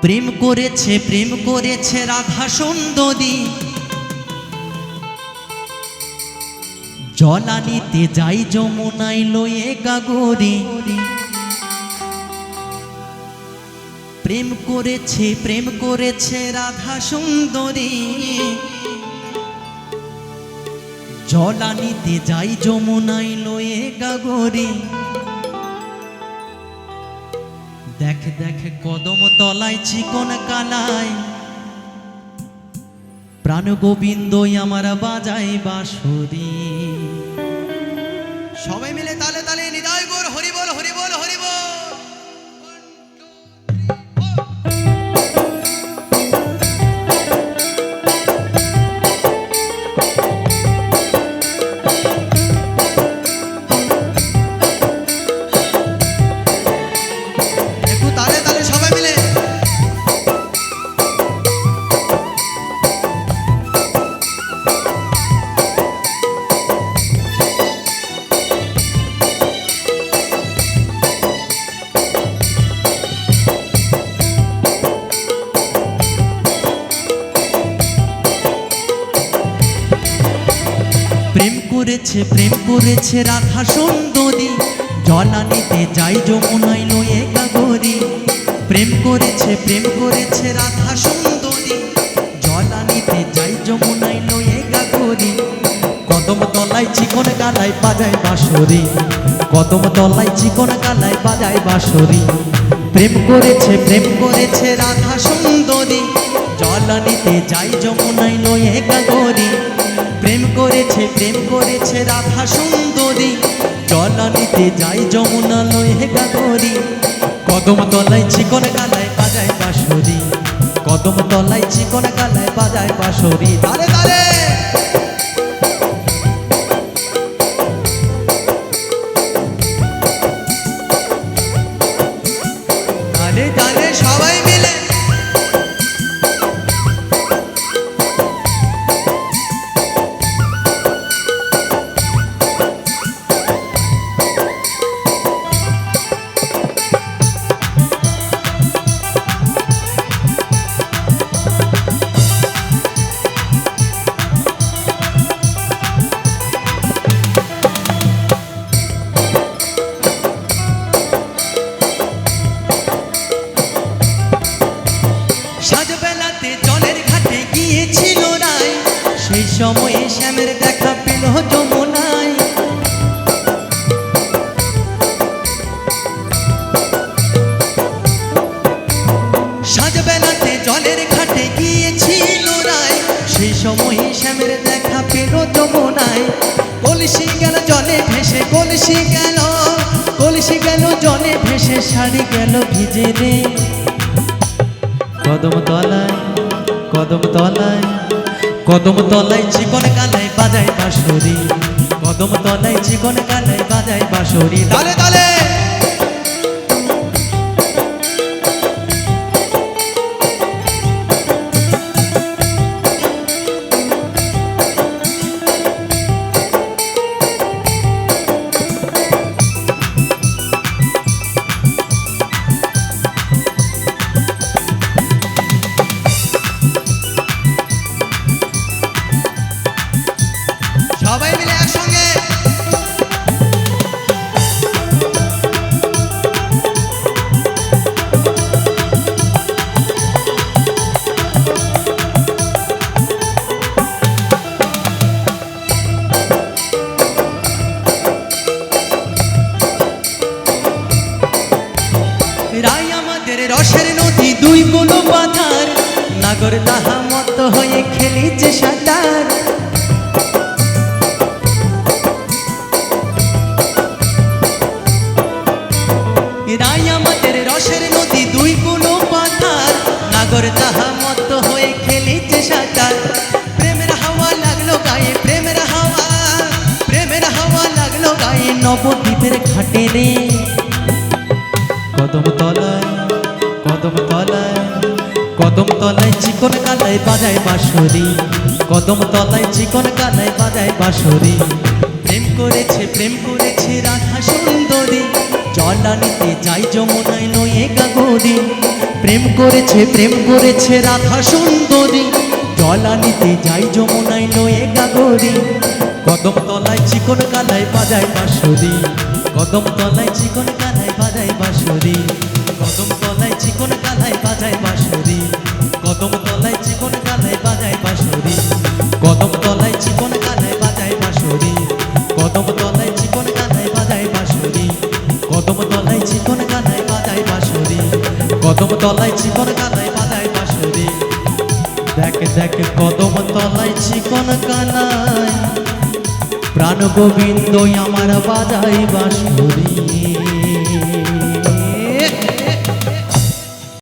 প্রেম করেছে প্রেম করেছে রাধা সুন্দরী। জলানিতে যাই যমুনাই লয়ে গাগরি। প্রেম করেছে প্রেম করেছে রাধা সুন্দরী। জলানিতে যাই যমুনাই লয়ে গাগরি। দেখ দেখ, কদম তলায় চিকন কালাই। প্রাণ গোবিন্দই আমার বাজাই বাঁশরি। সবাই মিলে তালে তালে প্রেম করেছে প্রেম করেছে রাধা সুন্দরী। জলানিতে যাই যমুনাই লয়ে গাগরি। প্রেম করেছে প্রেম করেছে রাধা সুন্দরী। জলানিতে যাই যমুনাই লয়ে গাগরি। কদম তলায় চিকন গালায় বাজায় বাঁশরি। কদম তলায় চিকন গালায় বাজায় বাঁশরি। প্রেম করেছে প্রেম করেছে রাধা সুন্দরী। জলানিতে যাই যমুনাই লয়ে গাগরি। করেছে, প্রেম করেছে রাধা সুন্দরী। জলানিতে যাই যমুনা লয় লয়ে গাগরি কদম তলায় চিকন গালায় বাজায় বাঁশরি। কদম তলায় চিকন গালায় বাজায় বাঁশরি। তালে তালে তালে তালে সবাই সময়ে শ্যামের দেখা পেল যমুনায়। সাজবেলাতে জলের ঘাটে গিয়েছিল রায়। সেই সময়ে শ্যামের দেখা পেল যমুনায়। কলসি গেল, জলে ভেসে কলসি গেল। কলসি গেল, জলে ভেসে শাড়ি গেল ভিজে রে। কদম তলায় কদম তলায় কদম তলায় জীবন কালাই বাজায় বাঁশরি। কদম তলায় জীবন কালাই বাজায় বাঁশরি। তালে তালে নাগর তাহা মত হয়ে খেলিছে সাঁতার। রাই আমাদের রসের নদী দুই কোনো পাথার নাগর তাহা মত হয়ে খেলিছে সাঁতার। প্রেমের হাওয়া লাগল গায়ে, প্রেমের হাওয়া। প্রেমের হাওয়া লাগল গায়ে নবদ্বীপের ঘাটে রে। কদম তলায় কদম তলায়। কদম তলায় চিকন কালায় বাজায় বাঁশরি। কদম তলায় চিকন কালায় বাজায় বাঁশরি। প্রেম করেছে প্রেম করেছে রাধা সুন্দরী। জলানিতে যাই যমুনায় নয়ে গাগরি প্রেম করেছে প্রেম করেছে রাধা সুন্দরী। জলানিতে যাই যমুনাই লয়ে গাগরি কদম তলায় চিকন কালায় বাজায় বাঁশুরি। কদম তলায় চিকন কালায় বাজায় বাঁশুরি। কদম তলায় চিকন কালায় বাজায় বাঁশুরি। তলায় চিকন কালায় বাজায় বাঁশুরি দেখ দেখ, কদম তলায় চিকন কানায়। প্রাণ গোবিন্দ আমার বাদাই বাঁশুরি।